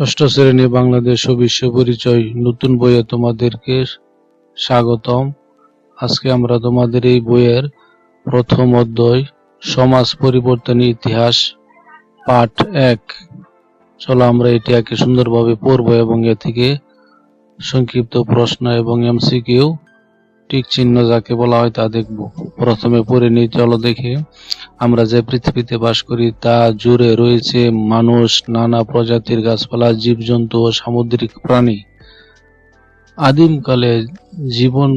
ষষ্ঠ শ্রেণি বাংলাদেশ ও বিশ্ব পরিচয় নতুন বইয়ে তোমাদেরকে স্বাগতম। আজকে আমরা তোমাদের এই বইয়ের প্রথম অধ্যয়, সমাজ পরিবর্তনের ইতিহাস পাঠ এক। চলো আমরা এটি একে সুন্দরভাবে পড়ব এবং এ থেকে সংক্ষিপ্ত প্রশ্ন এবং এমসিকিউ টিক চিহ্ন যাকে বলা হয় তা দেখব। প্রথমে পড়ে নিই, চলো দেখি। আমরা যে পৃথিবীতে বাস করি তা জুড়ে রয়েছে মানুষ, নানা প্রজাতির গাছপালা, জীবজন্তু ও সামুদ্রিক প্রাণী। আদিমকালে জীবন,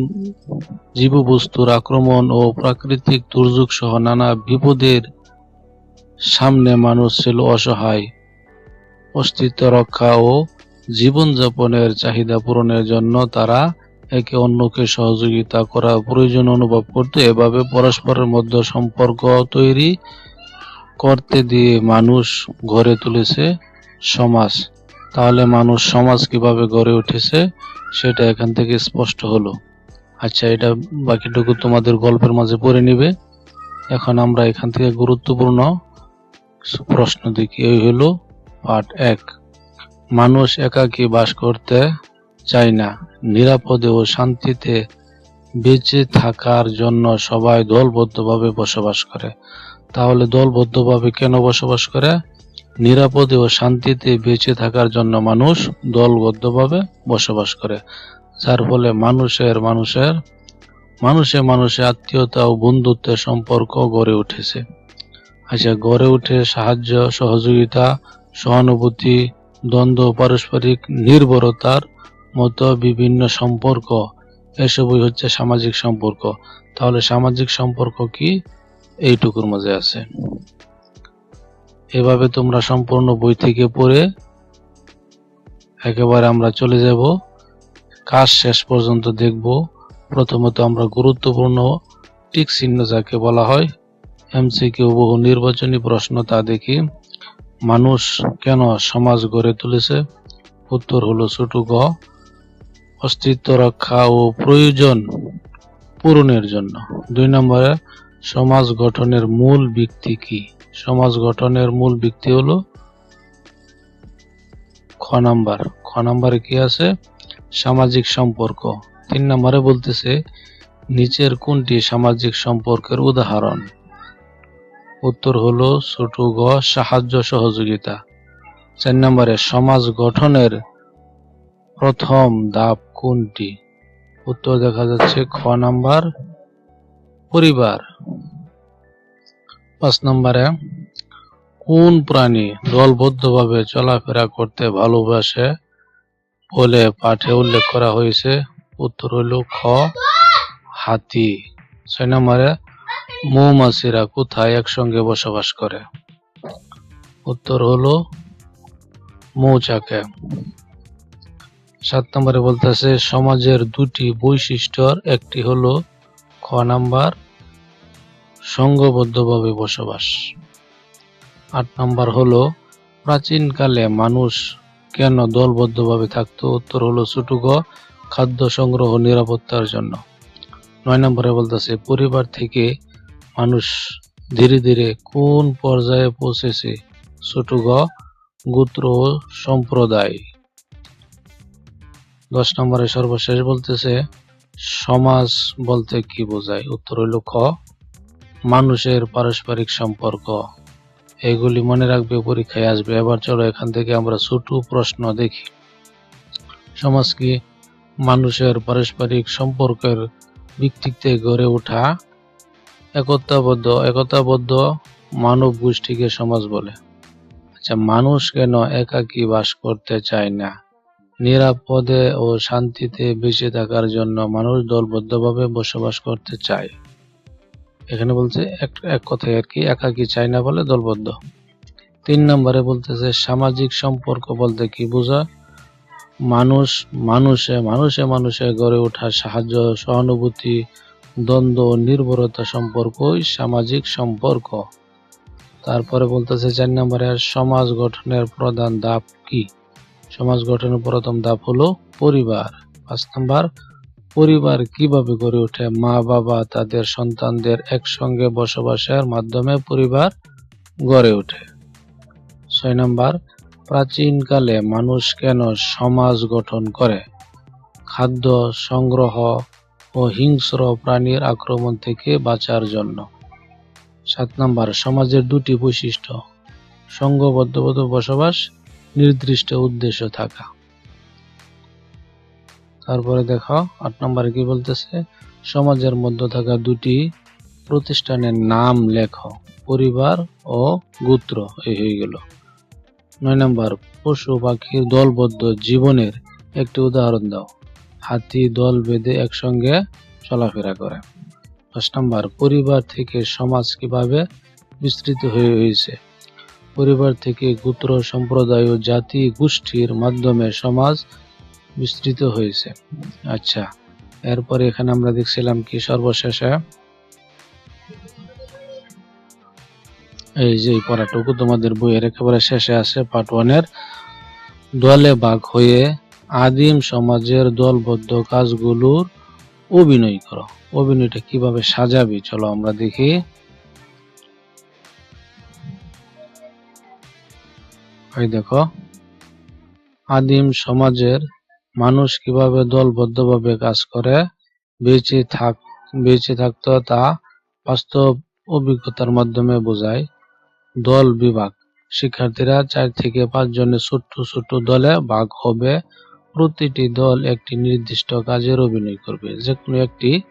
জীববস্তুর আক্রমণ ও প্রাকৃতিক দুর্যোগ সহ নানা বিপদের সামনে মানুষ ছিল অসহায়। অস্তিত্ব রক্ষা ও জীবনযাপনের চাহিদা পূরণের জন্য তারা একে অন্যকে সহযোগিতা করা প্রয়োজন অনুভব করতে এভাবে পরস্পরের মধ্যে সম্পর্ক তৈরি করতে দিয়ে মানুষ গড়ে তুলেছে সমাজ। তাহলে মানুষ সমাজ কীভাবে গড়ে উঠেছে সেটা এখান থেকে স্পষ্ট হলো। আচ্ছা এটা বাকিটুকু তোমাদের গল্পের মাঝে পড়ে নিবে। এখন আমরা এখান থেকে গুরুত্বপূর্ণ প্রশ্ন দেখি। এই হলো পার্ট এক। মানুষ একাকী বাস করতে চায় না। নিরাপদে ও শান্তিতে বেঁচে থাকার জন্য সবাই দলবদ্ধভাবে বসবাস করে। তাহলে দলবদ্ধভাবে কেন বসবাস করে? নিরাপদে ও শান্তিতে বেঁচে থাকার জন্য মানুষ দলবদ্ধভাবে বসবাস করে, যার ফলে মানুষের মানুষের, মানুষে মানুষে আত্মীয়তা ও বন্ধুত্বের সম্পর্ক গড়ে উঠেছে। আচ্ছা গড়ে উঠে সাহায্য, সহযোগিতা, সহানুভূতি, দ্বন্দ্ব, পারস্পরিক নির্ভরতার মতো বিভিন্ন সম্পর্ক, এসবই হচ্ছে সামাজিক সম্পর্ক। তাহলে সামাজিক সম্পর্ক কি? এইটুকুর মাঝে আছে। এভাবে তোমরা সম্পূর্ণ বই থেকে পড়ে একেবারে আমরা চলে যাব। কাজ শেষ পর্যন্ত দেখব। প্রথমত আমরা গুরুত্বপূর্ণ টিক চিহ্ন যাকে বলা হয়, এমসিকিউ বহু নির্বাচনী প্রশ্ন তা দেখি। মানুষ কেন সমাজ গড়ে তুলেছে? উত্তর হলো ছোট গ। অস্তিত্ব রক্ষা ও প্রয়োজন পূরণের জন্য। দুই নম্বরে, সমাজ গঠনের মূল ভিত্তি কি? সমাজ গঠনের মূল ভিত্তি হলো খ নাম্বার। খ নাম্বারে কি আছে? সামাজিক সম্পর্ক। তিন নম্বরে বলতেছে, নিচের কোনটি সামাজিক সম্পর্কের উদাহরণ? উত্তর হলো, ছোট গ সাহায্য, সহযোগিতা। চার নম্বরে, সমাজ গঠনের প্রথম ধাপ কোনটি? উত্তর দেখা যাচ্ছে খ নাম্বার, পরিবার। পাঁচ নম্বরে, কোন প্রাণী দলবদ্ধভাবে চলাফেরা করতে ভালোবাসে বলে পাঠে উল্লেখ করা হয়েছে? উত্তর হইল খ, হাতি। ছয় নম্বরে, মৌমাছিরা কোথায় একসঙ্গে বসবাস করে? উত্তর হলো মৌচাকে। সাত নম্বরে বলতেছে, সমাজের দুটি বৈশিষ্ট্যর একটি হলো, খ নাম্বার সংঘবদ্ধভাবে বসবাস। আট নাম্বার হলো, প্রাচীনকালে মানুষ কেন দলবদ্ধভাবে থাকতো? উত্তর হলো ছোটুক খাদ্য সংগ্রহ নিরাপত্তার জন্য। নয় নম্বরে বলতেছে, পরিবার থেকে মানুষ ধীরে ধীরে কোন পর্যায়ে পৌঁছেছে? ছোটুক গোত্র সম্প্রদায়। দশ নম্বরে সর্বশেষ বলতেছে, সমাজ বলতে কি বোঝায়? উত্তর হইল খ, মানুষের পারস্পরিক সম্পর্ক। এগুলি মনে রাখবে, পরীক্ষায় আসবে। এবার চলো এখান থেকে আমরা ছোট প্রশ্ন দেখি। সমাজ কি মানুষের পারস্পরিক সম্পর্কের ভিত্তিতে গড়ে ওঠা? একতাবদ্ধ একতাবদ্ধ মানব গোষ্ঠীকে সমাজ বলে। আচ্ছা মানুষ কেন একাকী বাস করতে চায় না? নিরাপদে ও শান্তিতে বেঁচে থাকার জন্য মানুষ দলবদ্ধভাবে বসবাস করতে চায়। এখানে বলছে, এক এক কথায় আর কি, একাকী চায় না বলে দলবদ্ধ। তিন নম্বরে বলতেছে, সামাজিক সম্পর্ক বলতে কি বোঝা? মানুষ, মানুষে মানুষে মানুষে গড়ে ওঠা সাহায্য, সহানুভূতি, দ্বন্দ্ব, নির্ভরতা সম্পর্কই সামাজিক সম্পর্ক। তারপরে বলতেছে, চার নম্বরে, সমাজ গঠনের প্রধান ধাপ কি? সমাজ গঠনের প্রথম ধাপ হলো পরিবার। পাঁচ নম্বর, পরিবার কীভাবে গড়ে ওঠে? মা, বাবা, তাদের সন্তানদের একসঙ্গে বসবাসের মাধ্যমে পরিবার গড়ে ওঠে। ছয় নম্বর, প্রাচীনকালে মানুষ কেন সমাজ গঠন করে? খাদ্য সংগ্রহ ও হিংস্র প্রাণীর আক্রমণ থেকে বাঁচার জন্য। সাত নম্বর, সমাজের দুটি বৈশিষ্ট্য সংঘবদ্ধ বসবাস নির্দিষ্ট উদ্দেশ্য থাকা। তারপরে দেখো, আট নম্বরে কি বলতেছে? সমাজের মধ্যে থাকা দুটি প্রতিষ্ঠানের নাম লেখো, পরিবার ও গোত্র, এই হয়ে গেল। নয় নম্বর, পশু পাখির দলবদ্ধ জীবনের একটি উদাহরণ দাও। হাতি, দল বেঁধে একসঙ্গে চলাফেরা করে। দশ নম্বর, পরিবার থেকে সমাজ কীভাবে বিস্তৃত হয়ে হয়েছে? পরিবার থেকে গোত্র, সম্প্রদায় ও জাতি গোষ্ঠীর মাধ্যমে সমাজ বিস্তৃত হয়েছে। আচ্ছা এরপরে এখানে আমরা দেখছিলাম কি সর্বশেষে? এই যে পড়াটুকু তোমাদের বইয়ের একেবারে শেষে আছে পার্ট ওয়ানের দলে ভাগ হয়ে আদিম সমাজের দলবদ্ধ কাজগুলোর অভিনয় করো। অভিনয়টা কীভাবে সাজাবি, চলো আমরা দেখি। এই দেখো। আদিম সমাজের মানুষ কীভাবে দলবদ্ধভাবে কাজ করে, বেঁচে থাক, বেঁচে থাকতো তা বাস্তব অভিজ্ঞতার মাধ্যমে বোঝায়। দল বিভাগ। শিক্ষার্থীরা চার থেকে পাঁচ জনের ছোট্ট ছোট্ট দলে ভাগ হবে। প্রতিটি দল একটি নির্দিষ্ট কাজের অভিনয় করবে। যে কোনো একটি।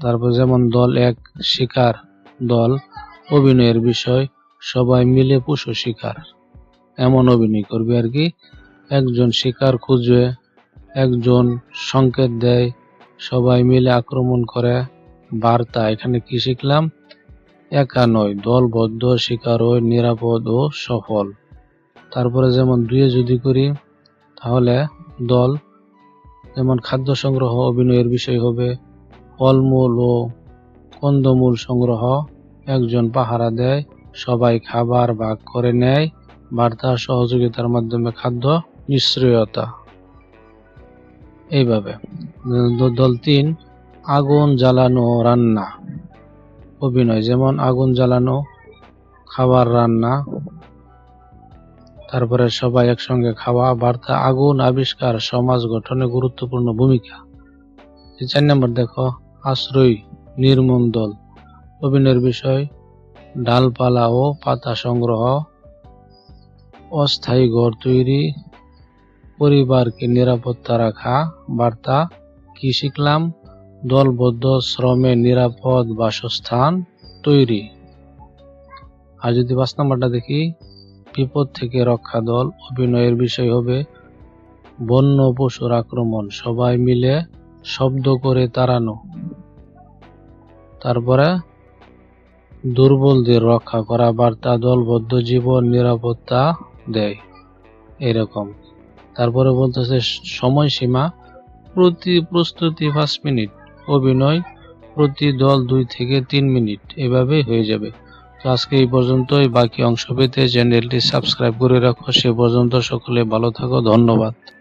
তারপর যেমন দল এক, শিকার দল। অভিনয়ের বিষয় সবাই মিলে পশু শিকার। এমন অভিনয় করবে আর কি। একজন শিকার খুঁজে, একজন সংকেত দেয়, সবাই মিলে আক্রমণ করে। বার্তা, এখানে কি শিখলাম? একা নয়, দলবদ্ধ, শিকার ও নিরাপদ ও সফল। তারপরে যেমন দুয়ে যদি করি, তাহলে দল, যেমন খাদ্য সংগ্রহ অভিনয়ের বিষয় হবে, ফলমূল ও কন্দমূল সংগ্রহ, একজন পাহারা দেয়, সবাই খাবার ভাগ করে নেয় বার্তা, সহযোগিতার মাধ্যমে খাদ্য নিশ্চয়তা এইভাবে। দল তিন, আগুন জ্বালানো রান্না। অভিনয়, যেমন আগুন জ্বালানো, খাবার রান্না। তারপরে সবাই একসঙ্গে খাওয়া, বার্তা, আগুন, আবিষ্কার, সমাজ গঠনে গুরুত্বপূর্ণ ভূমিকা। চার নম্বর দেখো, আশ্রয় নির্মূল দল। অভিনয়ের বিষয়, ডালপালা ও পাতা সংগ্রহ। অস্থায়ী ঘর তৈরি, পরিবারকে নিরাপত্তা রাখা, বার্তা, কি শিখলাম? দলবদ্ধ, শ্রমে নিরাপদ বাসস্থান তৈরি। আর যদি পাঁচ নম্বরটা দেখি, বিপদ থেকে রক্ষা দল, অভিনয়ের বিষয় হবে বন্য পশুর আক্রমণ, সবাই মিলে শব্দ করে তাড়ানো। তারপরে, দুর্বলদের রক্ষা করা, বার্তা, দলবদ্ধ জীবন, নিরাপত্তা দেয়। এরকম। তারপরে বলতেছে, সময়সীমা প্রতি প্রস্তুতি পাঁচ মিনিট, অভিনয় প্রতি দল দুই থেকে তিন মিনিট এভাবে হয়ে যাবে। তো আজকে এই পর্যন্তই। বাকি অংশ পেতে চ্যানেলটি সাবস্ক্রাইব করে রাখো। সে পর্যন্ত সকলে ভালো থাকো। ধন্যবাদ।